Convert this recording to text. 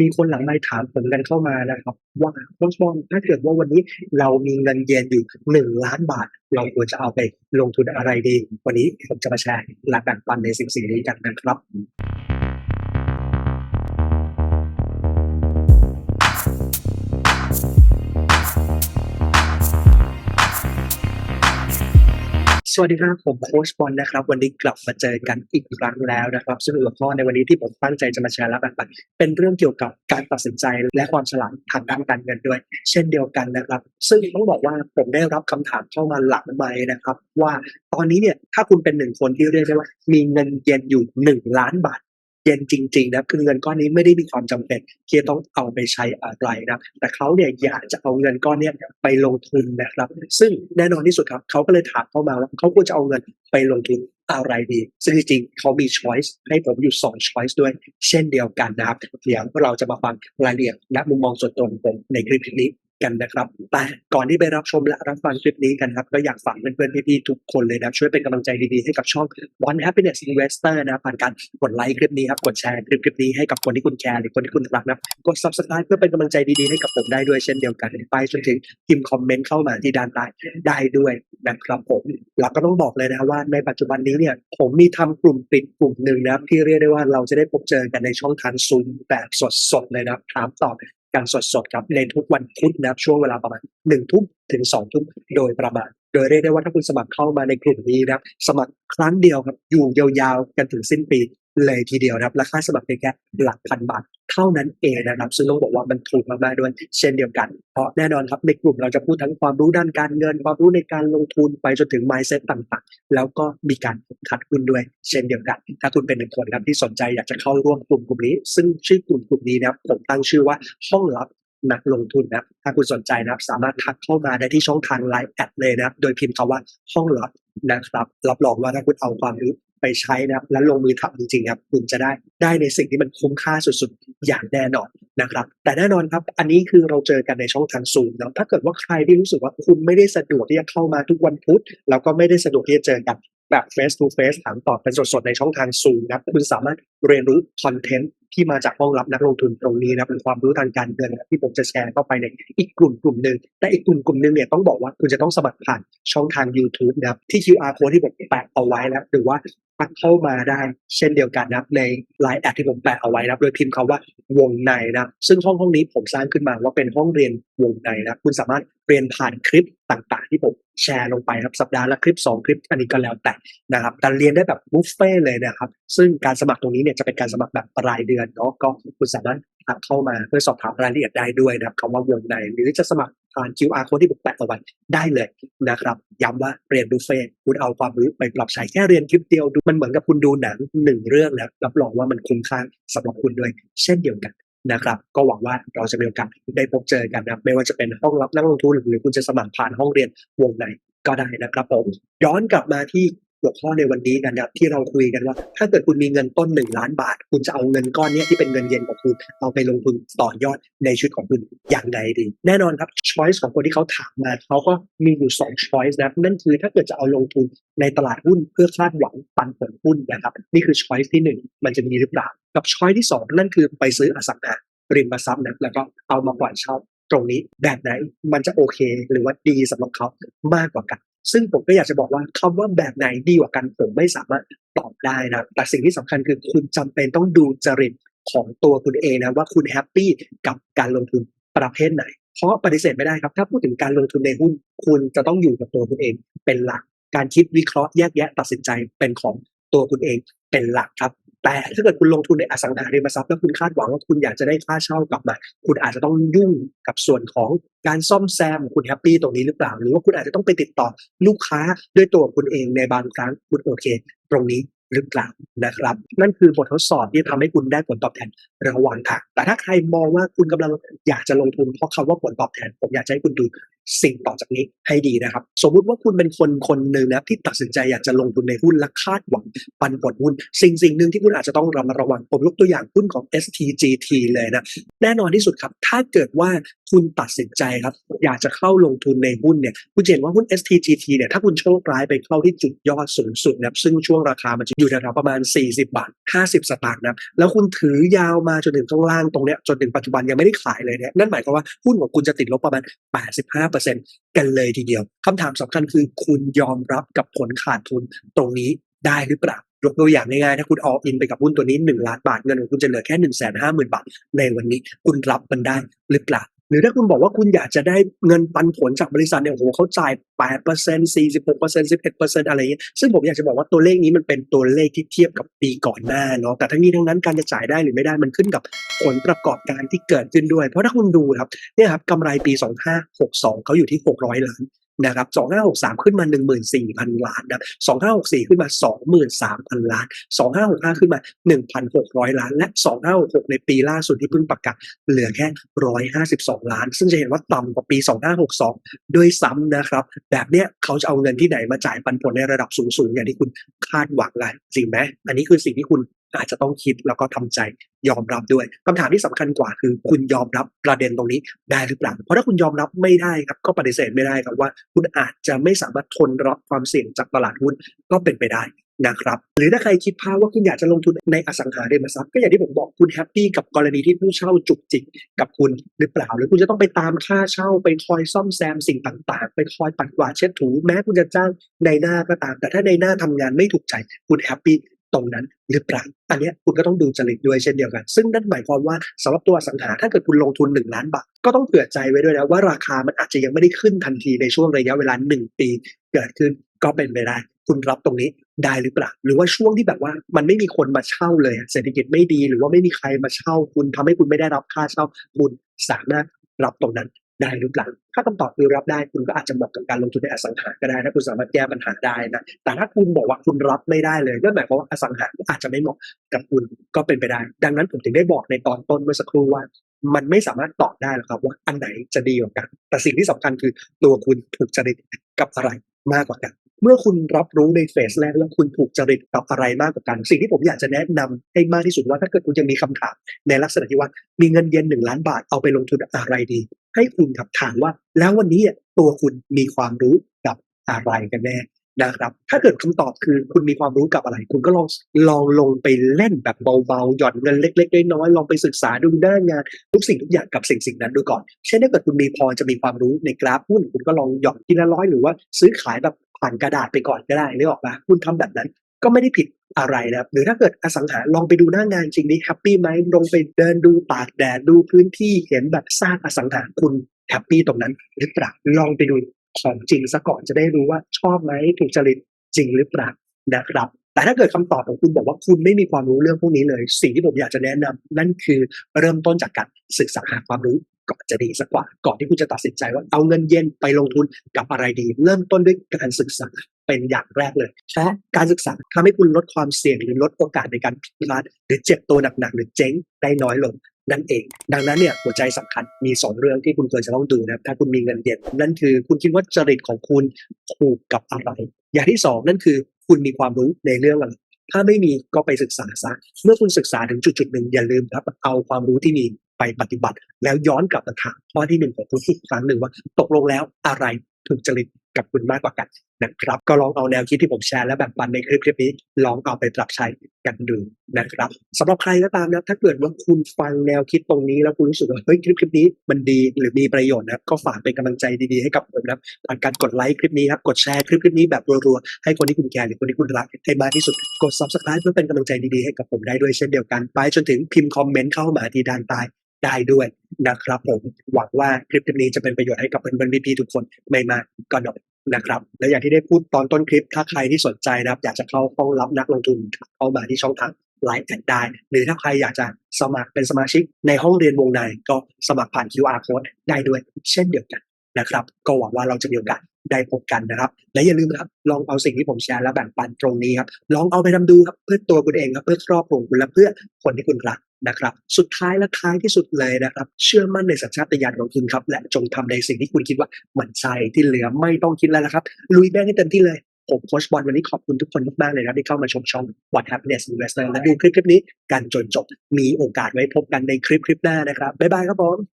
มีคนหลังไมค์ถามผมกันเข้ามานะครับ ว่าโค้ชอลถ้าเกิดว่าวันนี้เรามีเงินเย็นอยู่หนึ่งล้านบาท เราควรจะเอาไปลงทุนอะไรดี วันนี้ผมจะมาแชร์หลักการปันในสิ่งสิ่งนี้กันนะครับ สวัสดีครับ ผมโค้ชบอลนะครับ วันนี้กลับมาเจอกันอีกครั้งแล้วนะครับ ซึ่งหัวข้อในวันนี้ที่ผมตั้งใจจะมาแชร์และแบ่งปันเป็นเรื่องเกี่ยวกับการตัดสินใจและความฉลาดทางด้านการเงินด้วย เช่นเดียวกันนะครับ ซึ่งต้องบอกว่าผมได้รับคำถามเข้ามาหลักใบนะครับ ว่าตอนนี้เนี่ยถ้าคุณเป็นหนึ่งคนที่เรียกได้ว่า มีเงินเย็นอยู่หนึ่งล้านบาท เย็นจริงๆนะคือเงินก้อนนี้ไม่ได้มีความจำเป็นที่จะต้องเอาไปใช้อะไรนะแต่เขาเนี่ยอยากจะเอาเงินก้อนนี้ไปลงทุนนะครับ ซึ่งแน่นอนที่สุดครับเขาก็เลยถามเข้ามาว่าเขาควรจะเอาเงินไปลงทุนอะไรดี ซึ่งจริงๆเขามี choice ให้ผมอยู่สอง choice ด้วย เช่นเดียวกันนะครับเดี๋ยวเราจะมาฟังรายละเอียดและมุมมองส่วนตัวของผมในคลิปนี้ กันนะครับแต่ก่อนที่ไปรับชมและรับฟังคลิปนี้กันครับก็อยากฝากเพื่อนๆพี่ๆทุกคนเลยนะช่วยเป็นกำลังใจดีๆให้กับช่อง One Happiness Investor นะผ่านการกดไลค์คลิปนี้ครับกดแชร์คลิปคลิปนี้ให้กับคนที่คุณแคร์หรือคนที่คุณรักนะกด subscribe เพื่อเป็นกำลังใจดีๆให้กับผมได้ด้วยเช่นเดียวกันไปจนถึงพิมพ์คอมเมนต์เข้ามาที่ด้านใต้ได้ด้วยนะครับผมแล้วก็ต้องบอกเลยนะว่าในปัจจุบันนี้เนี่ยผมมีทำกลุ่มปิดกลุ่มหนึ่งนะที่เรียกได้ว่าเราจะได้พบเจอกันในช่องทางซูมแบบสดๆเลยนะถามตอบ กันสดๆครับในทุกวันพุธนะครับช่วงเวลาประมาณหนึ่งทุ่มถึงสองทุ่มโดยประมาณ โดยเรียกได้ว่าถ้าคุณสมัครเข้ามาในกลุ่มนี้นะสมัครครั้งเดียวครับอยู่ยาวๆกันถึงสิ้นปี เลยทีเดียวนะครับราคาสมัครเพียงแค่หลักพันบาทเท่านั้นเองนะครับซึ่งต้องบอกว่ามันถูกมากๆด้วย เช่นเดียวกัน เพราะแน่นอนครับในกลุ่มเราจะพูดทั้งความรู้ด้านการเงิน ความรู้ในการลงทุนไปจนถึง mindset ต่างๆ แล้วก็มีการคัดคุณด้วย เช่นเดียวกัน ถ้าคุณเป็นหนึ่งคนครับที่สนใจอยากจะเข้าร่วมกลุ่มกลุ่มนี้ ซึ่งชื่อกลุ่มกลุ่มนี้นะครับผมตั้งชื่อว่าห้องลับนักลงทุนนะถ้าคุณสนใจนะครับสามารถทักเข้ามาได้ที่ช่องทางไลน์แอดเลยนะครับโดยพิมพ์คำว่าห้องลับนะครับรับรองว่าถ้าคุณเอาความรู้ ไปใช้นะครับ และลงมือทำจริงๆครับ คุณจะได้ได้ในสิ่งที่มันคุ้มค่าสุดๆ อย่างแน่นอนนะครับ แต่แน่นอนครับ อันนี้คือเราเจอกันในช่องทางซูมเนาะถ้าเกิดว่าใครที่รู้สึกว่าคุณไม่ได้สะดวกที่จะเข้ามาทุกวันพุธแล้วก็ไม่ได้สะดวกที่จะเจอกัน แบบ face to face ถามตอบเป็นสดๆ ในช่องทางซูมนะคุณสามารถเรียนรู้คอนเทนต์ที่มาจากห้องรับนักลงทุนตรงนี้นะเป็นความรู้ทางการเงินนะที่ผมจะแชร์เข้าไปในอีกกลุ่มกลุ่มหนึ่งแต่อีกกลุ่มกลุ่มหนึ่งเนี่ยต้องบอกว่าคุณจะต้องสมัครผ่านช่องทาง YouTube นะครับที่ QR code ที่ผมแปะเอาไว้นะหรือว่าทักเข้ามาได้เช่นเดียวกันนะในไลน์แอดที่ผมแปะเอาไว้นะโดยพิมพ์คำว่าวงในนะซึ่งห้องห้องนี้ผมสร้างขึ้นมาว่าเป็นห้องเรียนวงในนะคุณสามารถเรียนผ่านคลิปต่างๆ ที่ผมแชร์ลงไปครับสัปดาห์ละคลิป 2 คลิปอันนี้ก็แล้วแต่นะครับแต่เรียนได้แบบบุฟเฟ่เลยนะครับ ซึ่งการสมัครตรงนี้เนี่ยจะเป็นการสมัครแบบรายเดือนเนาะก็คุณสามารถทักเข้ามาเพื่อสอบถามรายละเอียดได้ด้วยนะครับคำว่าวงในหรือจะสมัครผ่าน QR code ที่ผมแปะเอาไว้ได้เลยนะครับย้ำว่าเรียนบุฟเฟ่คุณเอาความรู้ไปปรับใช้แค่เรียนคลิปเดียวดูมันเหมือนกับคุณดูหนังหนึ่งเรื่องแล้วรับรองว่ามันคุ้มค่าสำหรับคุณด้วย เช่นเดียวกัน นะครับ ก็หวังว่าเราจะมีโอกาสได้พบเจอกันนะไม่ว่าจะเป็นห้องรับนักลงทุนหรือคุณจะสมัครผ่านห้องเรียนวงไหนก็ได้นะครับผมย้อนกลับมาที่ หัวข้อในวันนี้กันะครับที่เราคุยกันว่า ถ้าเกิดคุณมีเงินต้นหนึ่งล้านบาท คุณจะเอาเงินก้อนนี้ที่เป็นเงินเย็นของคุณเอาไปลงทุนต่อยอดในชีวิตของคุณอย่างไรดี แน่นอนครับช้อยส์ของคนที่เขาถามมาเขาก็มีอยู่สองช้อยส์นะนั่นคือถ้าเกิดจะเอาลงทุนในตลาดหุ้นเพื่อคาดหวังปันผลหุ้นนะครับนี่คือช้อยส์ที่หนึ่งมันจะมีหรือเปล่ากับช้อยส์ที่สองนั่นคือไปซื้ออสังหาริมทรัพย์นะแล้วก็เอามาปล่อยเช่าตรงนี้แบบไหนมันจะโอเค หรือว่าดีสำหรับเขามากกว่ากัน ซึ่งผมก็อยากจะบอกว่าคำว่าแบบไหนดีกว่ากันผมไม่สามารถตอบได้นะแต่สิ่งที่สำคัญคือคุณจำเป็นต้องดูจริตของตัวคุณเองนะว่าคุณแฮปปี้กับการลงทุนประเภทไหน เพราะปฏิเสธไม่ได้ครับ ถ้าพูดถึงการลงทุนในหุ้นคุณจะต้องอยู่กับตัวคุณเองเป็นหลัก การคิดวิเคราะห์แยกแยะตัดสินใจเป็นของตัวคุณเองเป็นหลักครับ แต่ถ้าเกิดคุณลงทุนในอสังหาริมทรัพย์แล้วคุณคาดหวังว่าคุณอยากจะได้ค่าเช่ากลับมา คุณอาจจะต้องยุ่งกับส่วนของการซ่อมแซมคุณแฮปปี้ตรงนี้หรือเปล่า หรือว่าคุณอาจจะต้องไปติดต่อลูกค้าด้วยตัวคุณเองในบางครั้งคุณโอเค ตรงนี้หรือเปล่านะครับ นั่นคือบททดสอบที่ทำให้คุณได้ผลตอบแทนระหว่างทางแต่ถ้าใครมองว่าคุณกำลังอยากจะลงทุนเพราะคำว่าผลตอบแทน ผมอยากให้คุณดู สิ่งต่อจากนี้ให้ดีนะครับ สมมุติว่าคุณเป็นคนคนหนึ่งนะที่ตัดสินใจอยากจะลงทุนในหุ้นและคาดหวังปันผลหุ้น สิ่งสิ่งหนึ่งที่คุณอาจจะต้องระมัดระวังผมยกตัวอย่างหุ้นของ STGT เลยนะแน่นอนที่สุดครับ ถ้าเกิดว่าคุณตัดสินใจครับ อยากจะเข้าลงทุนในหุ้นเนี่ยคุณเห็นว่าหุ้น STGT เนี่ยถ้าคุณโชคร้ายไปเข้าที่จุดยอดสูงสุดนะซึ่งช่วงราคามันจะอยู่แถวๆประมาณ 40 บาท 50 สตางค์นะแล้วคุณถือยาวมาจนถึงข้างล่างตรงเนี้ยจนถึงปัจจุบันยังไม่ได้ขายเลยเนี่ยนั่นหมายความว่าหุ้นของคุณจะติดลบประมาณ 85กันเลยทีเดียวคำถามสำคัญคือคุณยอมรับกับผลขาดทุนตรงนี้ได้หรือเปล่ายกตัวอย่างง่ายๆถ้าคุณออกอินไปกับหุ้นตัวนี้ 1 ล้านบาทเงินของคุณจะเหลือแค่ 1 5 0 0 0 0 บาท ในวันนี้คุณรับมันได้หรือเปล่า หรือถ้าคุณบอกว่าคุณอยากจะได้เงินปันผลจากบริษัทเนี่ยโอ้โหเขาจ่าย8% 46% 11%อะไรอย่างเงี้ยซึ่งผมอยากจะบอกว่าตัวเลขนี้มันเป็นตัวเลขที่เทียบกับปีก่อนหน้าเนาะแต่ทั้งนี้ทั้งนั้นการจะจ่ายได้หรือไม่ได้มันขึ้นกับผลประกอบการที่เกิดขึ้นด้วย เพราะถ้าคุณดูครับเนี่ยครับกำไรปี 2562เขาอยู่ที่ 600 ล้าน นะครับ2563 ขึ้นมา 14,000 ล้านนะ2564 ขึ้นมา 23,000 ล้าน 2565 ขึ้นมา 1,600 ล้าน และ 2566 ในปีล่าสุดที่เพิ่งประกาศเหลือแค่ 152 ล้าน ซึ่งจะเห็นว่าต่ำกว่าปี 2562 ด้วยซ้ำนะครับ แบบเนี้ยเขาจะเอาเงินที่ไหนมาจ่ายปันผลในระดับสูงๆ อย่างที่คุณคาดหวังล่ะจริงไหมอันนี้คือสิ่งที่คุณ อาจจะต้องคิดแล้วก็ทำใจยอมรับด้วยคำถามที่สำคัญกว่าคือ คุณยอมรับประเด็นตรงนี้ได้หรือเปล่า เพราะถ้าคุณยอมรับไม่ได้ครับก็ปฏิเสธไม่ได้ครับว่า คุณอาจจะไม่สามารถทนรับความเสี่ยงจากตลาดหุ้นก็เป็นไปได้นะครับหรือถ้าใครคิดภาพว่าคุณอยากจะลงทุนในอสังหาริมทรัพย์ก็อย่างที่ผมบอกคุณแฮปปี้กับกรณีที่ผู้เช่าจุกจิกกับคุณหรือเปล่า หรือคุณจะต้องไปตามค่าเช่าไปคอยซ่อมแซมสิ่งต่างๆ ไปคอยปัดกวาดเช็ดถูแม้คุณจะจ้างในหน้าก็ตาม แต่ถ้าในหน้าทำงานไม่ถูกใจคุณแฮปปี้ ตรงนั้นหรือเปล่าอันนี้คุณก็ต้องดูจริตด้วยเช่นเดียวกัน ซึ่งนั่นหมายความว่าสำหรับตัวสังหาถ้าเกิดคุณลงทุน 1 ล้านบาท ก็ต้องเผื่อใจไว้ด้วยนะว่าราคามันอาจจะยังไม่ได้ขึ้นทันทีในช่วงระยะเวลา 1 ปีเกิดขึ้นก็เป็นไปได้คุณรับตรงนี้ได้หรือเปล่า หรือว่าช่วงที่แบบว่ามันไม่มีคนมาเช่าเลย เศรษฐกิจไม่ดีหรือว่าไม่มีใครมาเช่า คุณทำให้คุณไม่ได้รับค่าเช่าคุณสามารถรับตรงนั้น ได้หรือเปล่าถ้าคำตอบคือรับได้คุณก็อาจจะเหมาะกับการลงทุนในอสังหาก็ได้ถ้าคุณสามารถแก้ปัญหาได้นะแต่ถ้าคุณบอกว่าคุณรับไม่ได้เลยนั่นหมายความว่าอสังหาอาจจะไม่เหมาะกับคุณก็เป็นไปได้ ดังนั้นผมถึงได้บอกในตอนต้นเมื่อสักครู่ว่า มันไม่สามารถตอบได้หรอกครับว่าอันไหนจะดีกว่ากัน แต่สิ่งที่สำคัญคือตัวคุณถูกจริตกับอะไรมากกว่ากัน เมื่อคุณรับรู้ในเฟสแรกแล้วคุณถูกจริตกับอะไรมากกว่ากัน สิ่งที่ผมอยากจะแนะนำให้มากที่สุดว่าถ้าเกิดคุณจะมีคำถามในลักษณะที่ว่ามีเงินเย็นหนึ่งล้านบาทเอาไปลงทุนอะไรดี ให้คุณครับถามว่า แล้ววันนี้อะตัวคุณมีความรู้กับอะไรกันแน่นะครับ ถ้าเกิดคำตอบคือคุณมีความรู้กับอะไร คุณก็ลองลองลงไปเล่นแบบเบาๆ หย่อนเงินเล็กๆน้อยๆลองไปศึกษาดูหน้างานทุกสิ่งทุกอย่างกับสิ่งสิ่งนั้นดูก่อน เช่นถ้าเกิดคุณมีพอจะมีความรู้ในกราฟหุ้นคุณก็ลองหย่อนทีละร้อยหรือว่าซื้อขายแบบผ่านกระดาษไปก่อนก็ได้นึกออกปะคุณทำแบบนั้น ก็ไม่ได้ผิดอะไรนะครับ หรือถ้าเกิดอสังหาลองไปดูหน้างานจริงนี้แฮปปี้ไหมลงไปเดินดูตากแดดดูพื้นที่เห็นแบบสร้างอสังหาคุณแฮปปี้ตรงนั้นหรือเปล่าลองไปดูของจริงซะก่อนจะได้รู้ว่าชอบไหมถูกจริตจริงหรือเปล่านะครับ แต่ถ้าเกิดคำตอบของคุณบอกว่าคุณไม่มีความรู้เรื่องพวกนี้เลย สิ่งที่ผมอยากจะแนะนำนั่นคือเริ่มต้นจากการศึกษาหาความรู้ก่อนจะดีสักกว่า ก่อนที่คุณจะตัดสินใจว่าเอาเงินเย็นไปลงทุนกับอะไรดี เริ่มต้นด้วยการศึกษา เป็นอย่างแรกเลยเพราะการศึกษาทำให้คุณลดความเสี่ยงหรือลดโอกาสในการผิดพลาดหรือเจ็บตัวหนักๆหรือเจ๊งได้น้อยลงนั่นเอง ดังนั้นเนี่ยหัวใจสำคัญมีสองเรื่องที่คุณควรจะต้องดูนะครับถ้าคุณมีเงินเย็นนั่นคือคุณคิดว่าจริตของคุณถูกกับอะไร อย่างที่สองนั่นคือคุณมีความรู้ในเรื่องอะไรถ้าไม่มีก็ไปศึกษาซะเมื่อคุณศึกษาถึงจุดจุดๆหนึ่งอย่าลืมครับเอาความรู้ที่มีไปปฏิบัติ แล้วย้อนกลับมาถามข้อที่หนึ่งของคุณอีกครั้งหนึ่งว่า ตกลงแล้วอะไรถูกจริต กับคุณมากกว่ากันนะครับ ก็ลองเอาแนวคิดที่ผมแชร์และแบ่งปันในคลิปคลิปนี้ ลองเอาไปปรับใช้กันดูนะครับสำหรับใครก็ตามนะ ถ้าเกิดว่าคุณฟังแนวคิดตรงนี้แล้วคุณรู้สึกว่าเฮ้ยคลิปคลิปนี้มันดีหรือมีประโยชน์นะก็ฝากเป็นกำลังใจดีๆให้กับผมนะผ่านการกดไลค์คลิปนี้ครับกดแชร์คลิปคลิปนี้แบบรัวๆให้คนที่คุณแคร์หรือคนที่คุณรักให้มากที่สุดกด subscribe เพื่อเป็นกำลังใจดีๆให้กับผมได้ด้วยเช่นเดียวกันไปจนถึงพิมพ์คอมเมนต์เข้ามาที่ด้านใต้ ได้ด้วยนะครับผมหวังว่าคลิปนี้จะเป็นประโยชน์ให้กับเพื่อนๆพี่ๆทุกคนไม่มากก็น้อยนะครับและอย่างที่ได้พูดตอนต้นคลิป ถ้าใครที่สนใจนะครับ อยากจะเข้าห้องรับนักลงทุนเข้ามาที่ช่องทางไลฟ์แอดได้ หรือถ้าใครอยากจะสมัครเป็นสมาชิกในห้องเรียนวงในก็สมัครผ่าน QR code ได้ด้วยเช่นเดียวกันนะครับ ก็หวังว่าเราจะมีโอกาสได้พบกันนะครับ และอย่าลืมนะครับ ลองเอาสิ่งที่ผมแชร์และแบ่งปันตรงนี้ครับ ลองเอาไปทำดูครับเพื่อตัวคุณเองครับเพื่อครอบครัวคุณและเพื่อคนที่คุณรัก นะครับ สุดท้ายและท้ายที่สุดเลยนะครับ เชื่อมั่นในสัญชาตญาณของคุณครับ และจงทำในสิ่งที่คุณคิดว่ามันใช่ที่เหลือไม่ต้องคิดแล้วละครับ ลุยแบงให้เต็มที่เลย ผมโค้ชบอลวันนี้ขอบคุณทุกคนมากๆเลยนะครับที่เข้ามาชมช่อง What Happiness Investor และดูคลิปคลิปนี้กันจนจบมีโอกาสไว้พบกันในคลิปคลิปหน้านะครับบ๊ายบายครับผม